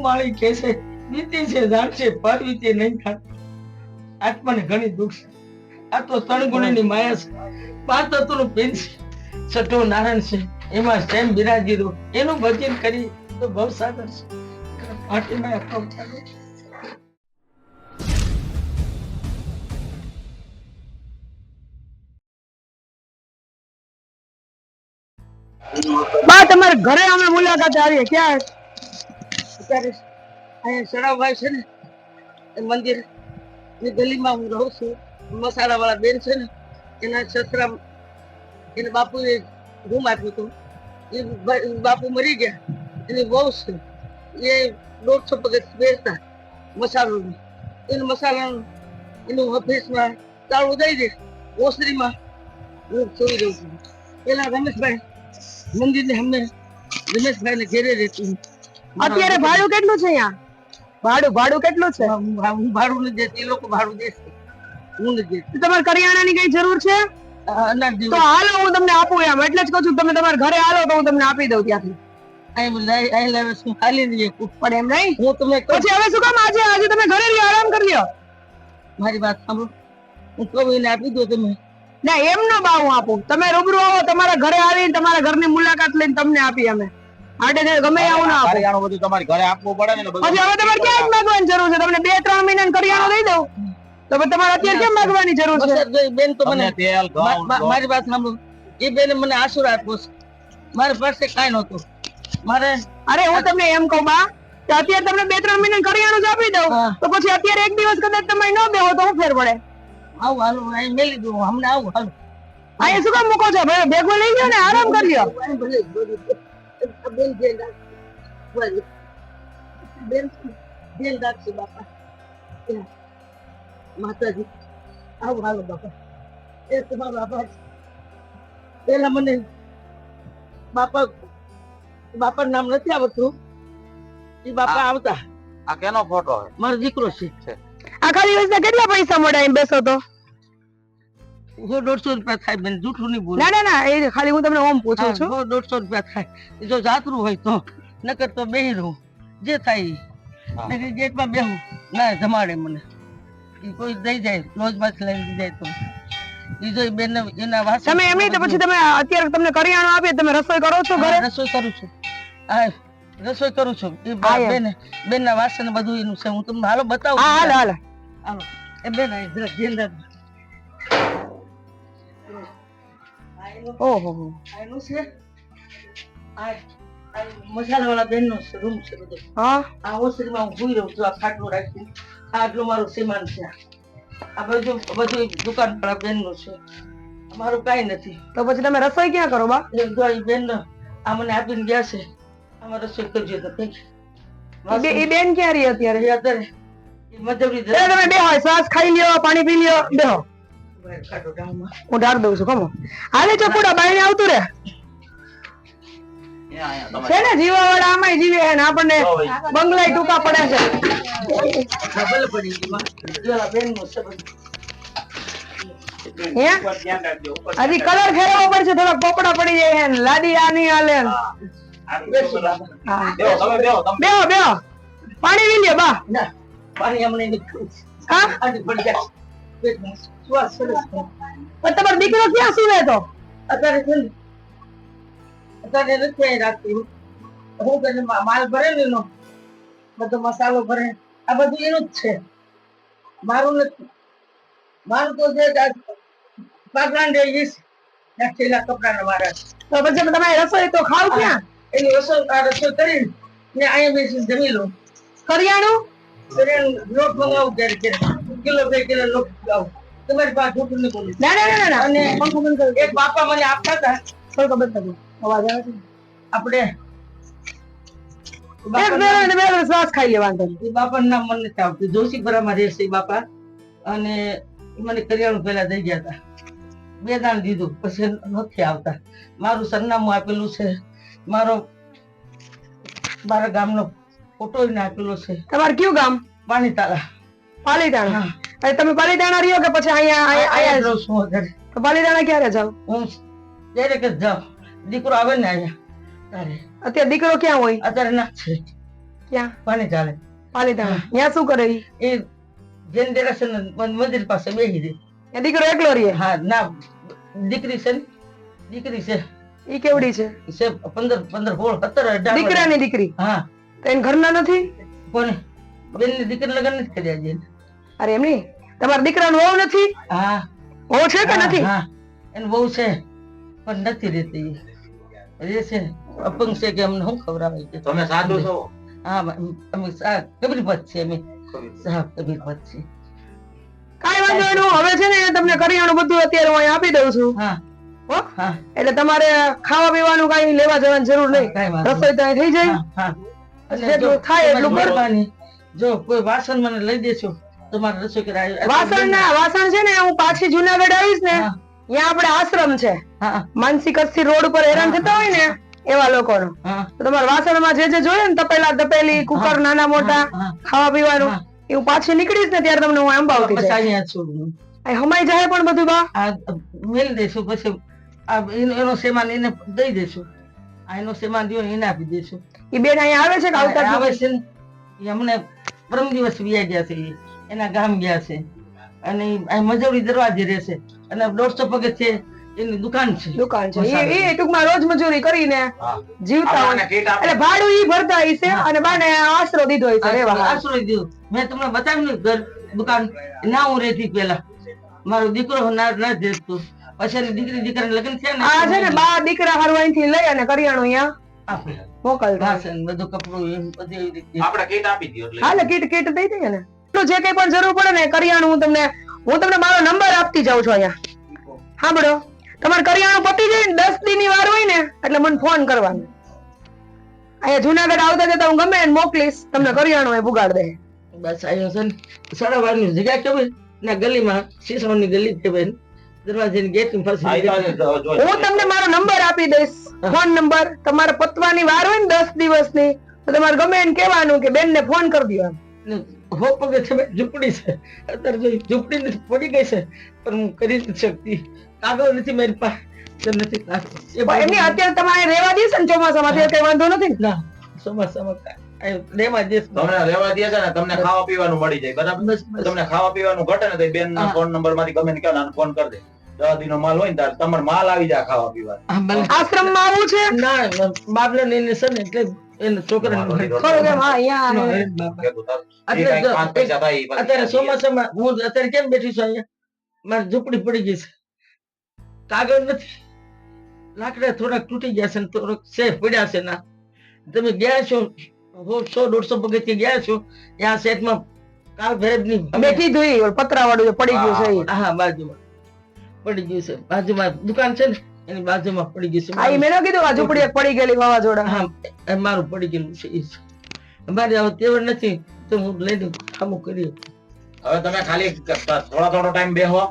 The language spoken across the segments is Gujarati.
માળી કહે છે નીતિ છે જાણશે પર વીતી નહીં થાય. આત્માને ઘણી દુઃખ છે. આ તો ત્રણ ગુણની માયા છે. પાંચ તત્વનું પિન છે છઠ્ઠો નારાયણ છે. એમાં સ્ટેમ દો એનું ભજન કરી તો બહુ સાદર છે થાય છે. બા, તમારે ઘરે અમે મુલાકાત આવીએ ક્યાં? અત્યારે અહીંયા સડાભાઈ છે ને, એ મંદિરની ગલીમાં હું રહું છું. મસાલા વાળા બેન છે ને, એના સસરા એને બાપુએ રૂમ આપ્યું હતું. એ બાપુ મરી ગયા. એની વહુ છે. એ દોઢસો પગથ બેસતા મસાલો એને મસાલાનું એનું ઓફિસમાં તાળું દઈ દે. ઓસરીમાં હું ચોરી રહું છું. પેલા રમેશભાઈ, મંદિરની સામે રમેશભાઈને ઘેરે રહેતું અત્યારે ભાડું કેટલું છે અહીંયા? ભાડું ભાડું કેટલું છે? હું ભાડું નથી દેતી એ લોકો ભાડું દેશે. હું નથી દેતી. તમારે કરિયાણાની કઈ જરૂર છે? તો હાલો હું તમને આપું એમ. એટલે જ કહું છું તમે તમારા ઘરે હાલો તો હું તમને આપી દઉં ત્યાંથી. મારી વાત સાંભળો. હું કહું આપી દો તમે. ના એમ નો બા હું આપું. તમે રૂબરૂ આવો તમારા ઘરે આવીને તમારા ઘરની મુલાકાત લઈને તમને આપી અમે. આડે ધડે ગમે આવું ના આપો કરિયાણું બધું તમારે ઘરે આપવું પડે ને બધું હવે તમારે ક્યાં માંગવાની જરૂર છે તમને બે ત્રણ મહિના કરિયાણું દઈ દઉં તો તમારે અત્યારે કેમ માંગવાની જરૂર છે બસ જો એ બેન તો મને તેલ ઘઉં મારી વાત સાંભળો એ બેને મને આસુર આપ્યો છે મારી પાસે કાંઈ નહોતું મારે અરે હું તમને એમ કહું બા કે અત્યારે તમને બે ત્રણ મહિના કરિયાણું જ આપી દઉં તો પછી અત્યારે એક દિવસ કદાચ તમે ન બેહો તો હું ફેર પડે આવું હાલું અહીં મેલી દઉં હમણાં આવું હાલું અહીંયા શું કામ મૂકો છો ભેગું લઈ ગયો ને આરામ કરી લ્યો બેન. બેન ધ્યાન રાખશે બાપા. માતાજી આવું હાલો બાપા. એ તમારો આભાર પેલા મને બાપા. બાપા નામ નથી આવડતું એ બાપા. આવતા આ કેનો ફોટો મારો દીકરો છે આ ખાલી દિવસના કેટલા પૈસા મળે એમ બેસો તો? દોઢસો રૂપિયા થાય બેન જૂઠું નહીં બોલું. ના ના ના એ ખાલી હું તમને ઓમ પૂછું છું. દોઢસો રૂપિયા થાય. જો જાતરું હોય તો નકર તો બેહી રહું. જે થાય. નકર ગેટમાં બેહું ના જમાડે મને. ઈ કોઈ દઈ જાય લોજમાંથી લઈને દઈ જાય તો. તમે એમ નહીં તો પછી તમે અત્યારે તમને કરિયાણું આપીએ તમે રસોઈ કરો છો ઘરે? રસોઈ કરું છું. હા રસોઈ કરું છું. એ. બેન બેન ના વાસણ બધું એનું છે. હું તમને હાલો બતાવું હા હાલો હાલો. હાલો. એ બેન ધ્યાન રાખજો. ઓહો હો. આ એનું છે. આ આ મસાલાવાળા બેનનો રૂમ છે બધો. હા? આ ઓસરીમાં હું ભૂઈ રહું છું આ ખાટલું રાખી આટલું મારું સીમાન છે. આ બધું બધું દુકાન વાળા બેનનું છે. મારું કાંઈ નથી. તો પછી તમે રસોઈ ક્યાં કરો બા? એ બેન આ મને આપીને ગયા છે. આમાં રસોઈ કરજો તો કંઈક ઈ બે- બેન ક્યાં રહી અત્યારે? એ અત્યારે એ મજૂરી તમે બે હોય શ્વાસ ખાઈ લ્યો પાણી પી લ્યો બેહો. હું ઢાર દઉં છું કમો હાલે ચોપડા બાઈને આવતું રે છે ને જીવા વાળા આમાં જીવે છે ને આપણને બંગલા ટૂંકા પડે છે હજી કલર ખેરવો પડશે થોડા પોપડા પડી જાય છે લાદી આ નહીં હાલે બે બે બેહો બેહો પાણી પી બા પાણી હમણાં હા પડી જાય. પણ તમારો દીકરો ક્યાં સુવે તો? અત્યારે છે અત્યારે નથી અહીં રાખતી. હું. તને માલ ભરે એનો બધો મસાલો ભરે. આ બધું એનું જ છે. મારું નથી. મારું તો જે દઈ દઈશ નાખેલા કપડાના મારા તો પછી તમે રસોઈ તો ખાવ ક્યાં? એની રસોઈ આ રસોઈ કરી ને અહીંયા બેસી જમી લઉં. કરિયાણું? કરિયાણું લોટ મંગાવું ક્યારે ક્યારે કિલો બે કિલો લોટ મંગાવું. તમારી પાસે જૂઠું નહીં બોલું. ના ના ના ના અને પંખો બંધ કરી? એક બાપા મને આપતા હતા. પંખો બંધ કરી? અવાજ આવે છે આપણે એક બે મિનિટ, બે મિનિટ શ્વાસ ખાઈ લે એ બાપાનું નામ મને નથી આવતું. જોશીપુરામાં રહેશે બાપા. અને મને કરિયાણું પેલા દઈ ગયા હતા. બે દાણ દીધું પછી નથી આવતા. મારું સરનામું આપેલું છે. મારો મારા ગામનો ફોટો આપેલો છે. તમારે કયું ગામ? પાણીતાળા. પાલીતાણા. અરે તમે પાલીતાણા રહ્યો કે પછી અહીંયા અહીંયા- જ રહું છું? અત્યારે તો પાલીતાણા ક્યારે જાવ? હું જ્યારે કે જાઉં? દીકરો આવે ને અહીંયા. તારે. અત્યારે દીકરો ક્યાં હોય? અત્યારે ના છે. ક્યાં? પાણી ચાલે. પાલીતાણા. ત્યાં શું કરે એ જૈન દેરાસર મંદિર પાસે બેસી દે એ દીકરો એકલો રહીએ હા ના. દીકરી છે ને? દીકરી છે. ઈ કેવડી છે? છે પંદર પંદર સોળ સત્તર અઢાર દીકરાની દીકરી? હા. તો એને ઘરના નથી? કોને? બેનની દીકરી લગન નથી કર્યા છે અરે એમ નહીં તમારા દીકરાનો વહુ નથી? હા. વહુ છે કે નથી? હા. એને વહુ છે પણ નથી રહેતી. એ છે અપંગ છે કે અમને શું ખવડાવે છે તમે સાધુ છો? હા અમે કબીર પદ છે અમે. સાહેબ કબીર છે કાંઈ વાંધો એનું. હવે છે ને તમને કરિયાણું બધું અત્યારે હું આપી દઉં છું. હા. હા? એટલે તમારે ખાવા પીવાનું કઈ લેવા જવાની જરૂર નહીં. કાંઈ રસોઈ તો થઈ જાય. જેટલું જો થાય એટલું તમારી જો કોઈ વાસણ મને લઈ દેશો તમારે રસોઈ કરાવી વાસણ ના વાસણ છે ને હું પાછી જુનાગઢ આવીશ ને ત્યાં આપણે આશ્રમ છે. માનસિક અસ્થિર રોડ ઉપર હેરાન થતા હોય ને એવા લોકોનો. તમારે વાસણમાં જે જે જોઈએ ને તપેલા તપેલી કુકર નાના મોટા ખાવા પીવાનું એ હું પાછી નીકળીશ ને ત્યારે તમને હું અંબાવતી છું હમાઈ જાય પણ બધું બા. મેલી દેશું પછી એનો સેમાન એને દઈ દઈશું આ એનો સેમાન દ્યો એને આપી દઈશું એ બેન અહીંયા આવે છે કે આવતા આવે છે અમને પરમ દિવસ વ્યા ગયા છે. એના ગામ ગયા છે. અને અહીં મજૂરી દરવાજે રહેશે અને દોઢસો પગે છે એની દુકાન છે. દુકાન છે. એ એ ટૂંકમાં રોજ મજૂરી કરીને. જીવતા હોય. એટલે ભાડું ઈ ભરતા હશે અને બાને આશરો દીધો હશે. રેવા હારું. આશ્રય દીધો. મેં તમને બતાવ્યું ને ઘર દુકાન ના હું રહેતી પેલા મારો દીકરો ના ના દેતો પછી એની દીકરી દીકરા લગ્ન થયા ને આ છે ને બા દીકરા હારું થી લઈ અને કરિયાણું અહીંયા આપે. મોકલતા. બધું કપડું બધી આપણે કીટ આપી દો એટલે. હાલે કીટ કીટ દઈ દઈએ ને. એટલું જે કઈ પણ જરૂર પડે ને કરિયાણું હું તમને હું તમને મારો નંબર આપતી જાઉં છું અહીંયા. સાંભળો. તમારે કરિયાણું પતી જાય ને દસ દિનની વાર હોય ને એટલે મને ફોન કરવાનો. અહીંયા જુનાગઢ આવતા જતા હું ગમે એને મોકલીશ તમને કરિયાણું એ ભુગાડ દે. બસ આવ્યો છે ને સાડા વારની જગ્યા કેવી? ના ગલીમાં શીશાની ગલી કહેવાય દરવાજાની ગેટની પાસે તો હું તમને મારો નંબર આપી દઈશ ફોન નંબર. તમારે પતવાની વાર હોય ને દસ દિવસની તો તમારે ગમે એને કહેવાનું કે બેન ને ફોન કરી દો ને હો પગે છે ઝૂંપડી છે. અત્યારે જો ઝૂંપડી નથી પડી ગઈ છે. પણ હું કરી નથી શકતી. કાગળ નથી મારી પાસે નથી કાગળ. એ પણ એમની અત્યારે તમારે રહેવા દેશે ને ચોમાસામાં? અત્યારે કઈ વાંધો નથી ના? ચોમાસામાં આ દેશ તમને રહેવા દે છે ને તમને ખાવા પીવાનું મળી જાય બરાબર? તમને ખાવા પીવાનું ઘટે ને તો બેન ના ફોન નંબરમાંથી ગમે ને કહો ને ફોન કરી દે. દસ દિનો માલ હોય ને તાર તમારે માલ આવી જાય ખાવા પીવા આશ્રમમાં આવું છે? ના બાબલા લઈને છે ને એટલે એને અત્યારે ચોમાસામાં હું અત્યારે કેમ બેઠી છું અહીંયા? મારી ઝૂંપડી પડી ગઈ છે. કાગળ નથી. લાકડા થોડાક તૂટી ગયા છે ને થોડાક છે પડ્યા છે ના. તમે ગયા છો? હો- સો દોઢસો પગથિયે ગયા છો? ત્યાં સેટમાં કાલ ભેરબની ની કીધું ધોઈ પતરા વાળું જે પડી ગયું છે. હા બાજુમાં. પડી ગયું છે. બાજુમાં દુકાન છે ને? એની બાજુમાં પડી ગઈ છે હા મેં કીધું આ ઝૂંપડી પડી ગયેલી વાવાઝોડા. હા એ મારું પડી ગયેલું છે એ મારી હવે તેવડ નથી તો હું લઈને ખામું કરી હવે તમે ખાલી થોડો થોડો ટાઈમ બેહો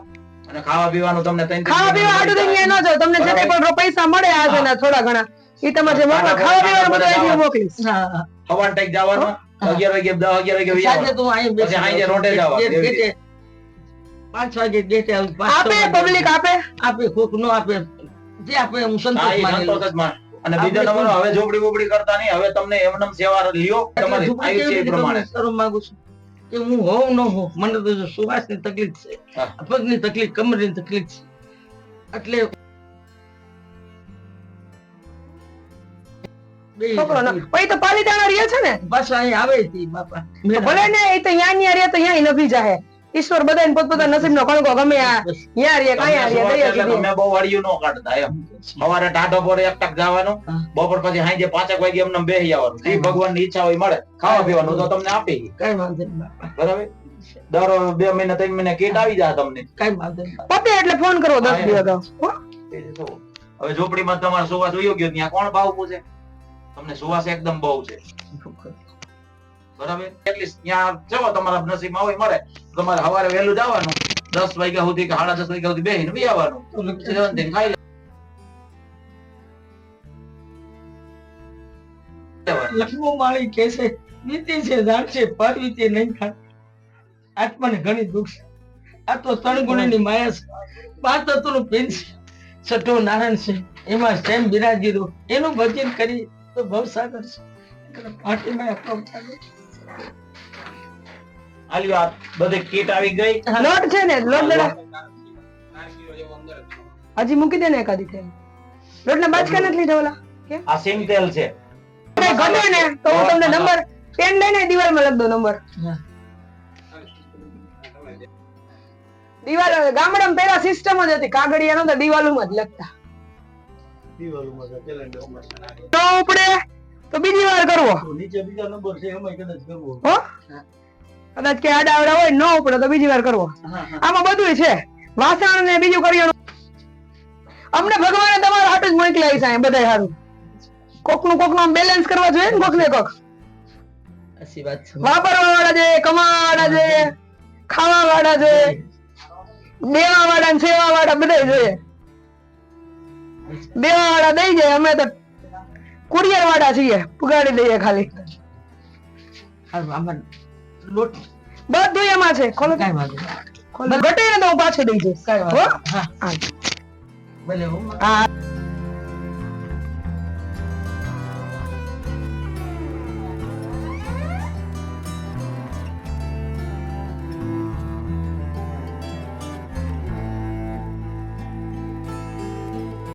અને ખાવા પીવાનું તમને ત્રણ ત્રણ ખાવા પીવા હાટું તો અહીંયા ન જો તમને જે કઈ પણ પૈસા મળે આ છે ને થોડા ઘણા. એ તમારે જે મોકલા ખાવા પીવાનું બધું અહીંથી મોકલીશ. હા હવાન ટેક જવાનું અગિયાર વાગે દસ અગિયાર વાગે સાંજે તું અહીં પછી સાંજે રોટે ગેટે પાંચ વાગે ગેટે આવું આપે પબ્લિક આપે? આપે કોક નો આપે. જે આપે હું સંતોષ ઈ માની લઉં. સંતોષ જ માન. અને બીજો નંબર હવે ઝોપડી બોપડી કરતા નહીં હવે તમને એમનેમ સેવા લ્યો તમારી આયુષ્ય એ પ્રમાણે. કરવા માંગુ છું? કે હું હોઉં ન હોઉં મને તો જો સુવાસની તકલીફ છે. પગની તકલીફ કમરની તકલીફ છે. એટલે પછી તો પાલીતાણા રહે છે ને? પાછા અહીં આવે બાપા. ભલે ને એ તો અહીંયા ન્યા રહે તો અહીંયા નભી જાહે. ઈશ્વર બધાને પોતપોતાના નસીબનો કણકો ગમે આ તમને રહે સુવાસ દયા કીધી તમે બહુ વાડિયું નો કાઢતા એમ. સવારે ટાઢો પર એક ટક જવાનો બપોર પછી હાંજે પાંચેક વાગે એમને બેહી આવવાનું. જે ભગવાનની ઈચ્છા હોય મળે. ખાવા પીવાનું તો તમને આપી. કઈ વાંધો નહીં બરાબર? દર બે મહિના ત્રણ મહિને કીટ આવી જાય તમને. કઈ વાંધો નહીં. પતે એટલે ફોન કરો દસ હા, દી અગાઉ? હવે ઝોપડીમાં તમારે સુવાસ યોગ્ય ગયો ત્યાં કોણ ભાવ પૂછે? તમને સુવાસ એકદમ બહુ છે. બરાબર? એટલીસ્ટ ત્યાં જવો તમારા નસીબમાં હોય મળે. તમારે સવારે વહેલું જવાનું દસ વાગ્યા સુધી કે સાડા દસ વાગ્યા સુધી બેહીને બી આવવાનું. ખાઈ. માળી કે છે નીતિ છે જાણશે પરવીતે નહીં ખાતી આત્માને ઘણી દુઃખ છે. આ તો ત્રણ ગુણની માયા છે. પાંચ તત્વનું પેન છે છઠ્ઠો નારાયણ છે. એમાં સ્ટેમ બિરાજી દો એનું ભજન કરી તો ભવસાગર છે. પાર્ટીમાં એપ્રોચ થાય આલ્યો આ બધે કીટ આવી ગઈ. લોટ છે ને લોટ દડા હજી મૂકી દે ને એકાદી થેલ લોટના બાચકા નથી લીધા ઓલા. કે આ સિંગ તેલ છે. ગમે ને તો હું તમને નંબર પેન લઈને દિવાલમાં લખ દો નંબર. દિવાલ ગામડામાં પેલા સિસ્ટમ જ હતી કાગળિયા નતા દિવાલોમાં જ લખતા. તો ઉપડે. તો બીજી વાર કરવો. નીચે બીજા નંબર છે એમાં કદાચ કરવો હો? કદાચ કે આડા આવડા હોય ન ઉપડે તો બીજી વાર કરવો. આમાં બધું છે. વાસણ ને બીજું કરિયાણું અમને ભગવાને તમારા હાટ જ મોકલાય છે બધાય સારું કોકનું કોકનું બેલેન્સ કરવા જોઈએ ને કોક ને કોક. વાપરવા વાળા છે. કમાવા વાળા છે ખાવા વાળા છે દેવા વાળા ને સેવા વાળા બધા જોઈએ દેવા વાળા દઈ જાય અમે તો કુરિયર વાળા છીએ પુગાડી દઈએ ખાલી. આમાં લોટ બધું એમાં છે ખોલો કાઈ વાંધો. ખોલો ઘટે ને તો હું પાછું દઈ જઈશ. કાંઈ વાંધો હા. ભલે હું. હા.